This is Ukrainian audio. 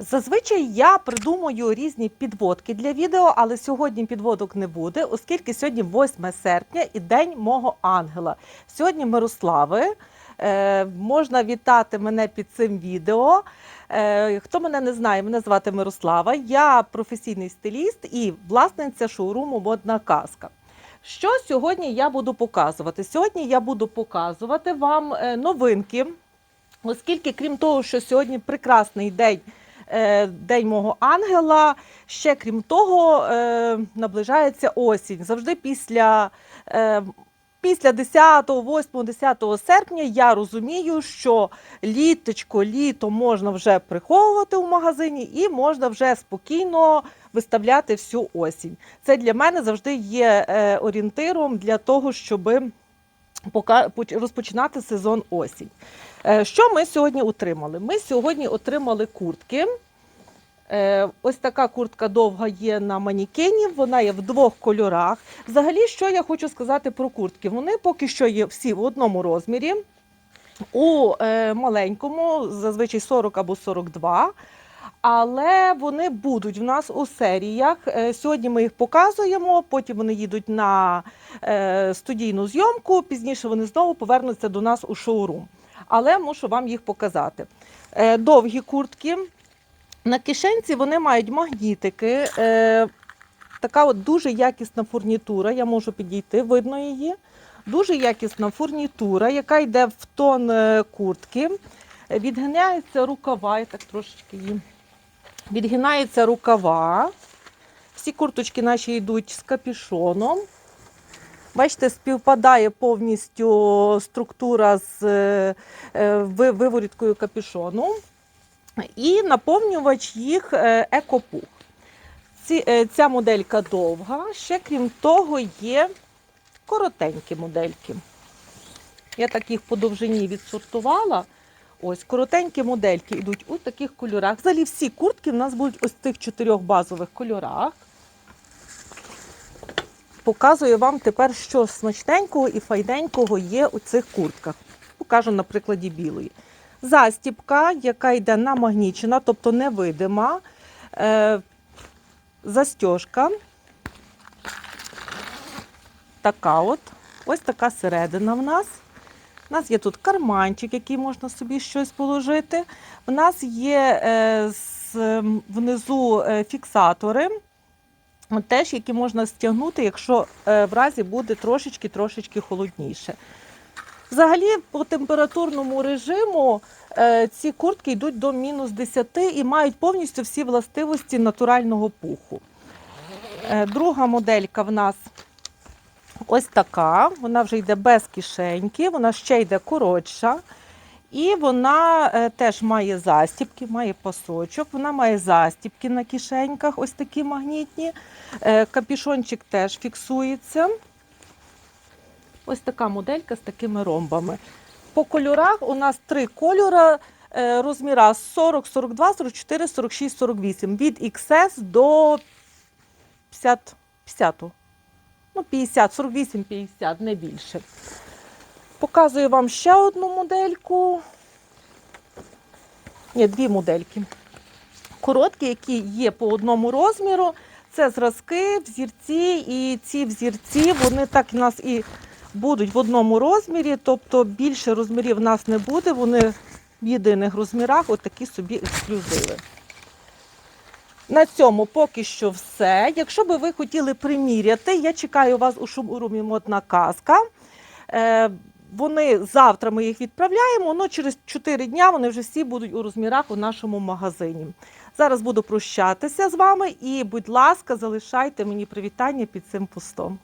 Зазвичай я придумую різні підводки для відео, але сьогодні підводок не буде, оскільки сьогодні 8 серпня і день мого ангела. Сьогодні Мирослави. Е, можна вітати мене під цим відео. Е, хто мене не знає, мене звати Мирослава. Я професійний стиліст і власниця шоуруму Модна казка. Що сьогодні я буду показувати? Сьогодні я буду показувати вам е, новинки, оскільки, крім того, що сьогодні прекрасний день. Е, День мого ангела. Ще крім того, е, наближається осінь. Завжди після, е, після 10, 8, 10 серпня я розумію, що літочко, літо можна вже приховувати в магазині і можна вже спокійно виставляти всю осінь. Це для мене завжди є орієнтиром для того, щоб розпочинати сезон осінь. Що ми сьогодні отримали? Ми сьогодні отримали куртки. Е, Ось така куртка довга є на манікені, вона є в двох кольорах. Взагалі, що я хочу сказати про куртки? Вони поки що є всі в одному розмірі. У е, маленькому, зазвичай 40 або 42. Але вони будуть в нас у серіях. Е, Сьогодні ми їх показуємо, потім вони їдуть на студійну зйомку, пізніше вони знову повернуться до нас у шоурум. Але мушу вам їх показати. Довгі куртки. На кишенці вони мають магнітики. Е, така от дуже якісна фурнітура. Я можу підійти, видно її. Дуже якісна фурнітура, яка йде в тон е, куртки. Відгинається рукава, я так трошечки її. Відгинаються рукава. Всі курточки наші йдуть з капюшоном. Бачите, співпадає повністю структура з е, е, ви- виворіткою капюшону. І наповнювач їх е, екопух. Е, ця моделька довга. Ще крім того, є коротенькі модельки. Я так їх по довжині відсортувала. Ось коротенькі модельки йдуть у таких кольорах. Взагалі всі куртки в нас будуть ось в цих чотирьох базових кольорах. Показую вам тепер, що смачненького і файненького є у цих куртках. Покажу на прикладі білої. Застіпка, яка йде намагнічена, тобто невидима. Е, застіжка. Така от. Ось така середина в нас. У нас є тут карманчик, який можна собі щось положити. У нас є е, з, внизу е, фіксатори, теж, які можна стягнути, якщо е, в разі буде трошечки-трошечки холодніше. Взагалі, по температурному режиму е, ці куртки йдуть до мінус 10 і мають повністю всі властивості натурального пуху. Е, друга моделька в нас ось така. Вона вже йде без кишеньки, вона ще йде коротша. І вона е, теж має застібки, має пасочок, вона має застібки на кишеньках, ось такі магнітні. Капюшончик теж фіксується. Ось така моделька з такими ромбами. По кольорах у нас три кольори. е, Розміра 40, 42, 44, 46, 48. Від XS до 50, 50. Ну, 50, 48, 50, не більше. Показую вам ще одну модельку. Ні, дві модельки. Короткі, які є по одному розміру. Це зразки, взірці, і ці взірці, вони так у нас і будуть в одному розмірі, тобто більше розмірів в нас не буде, вони в єдиних розмірах, отакі собі ексклюзиви. На цьому поки що все. Якщо би ви хотіли приміряти, я чекаю вас у шоурумі Модна казка. Е, вони завтра ми їх відправляємо, але через 4 дня вони вже всі будуть у розмірах у нашому магазині. Зараз буду прощатися з вами і, будь ласка, залишайте мені привітання під цим постом.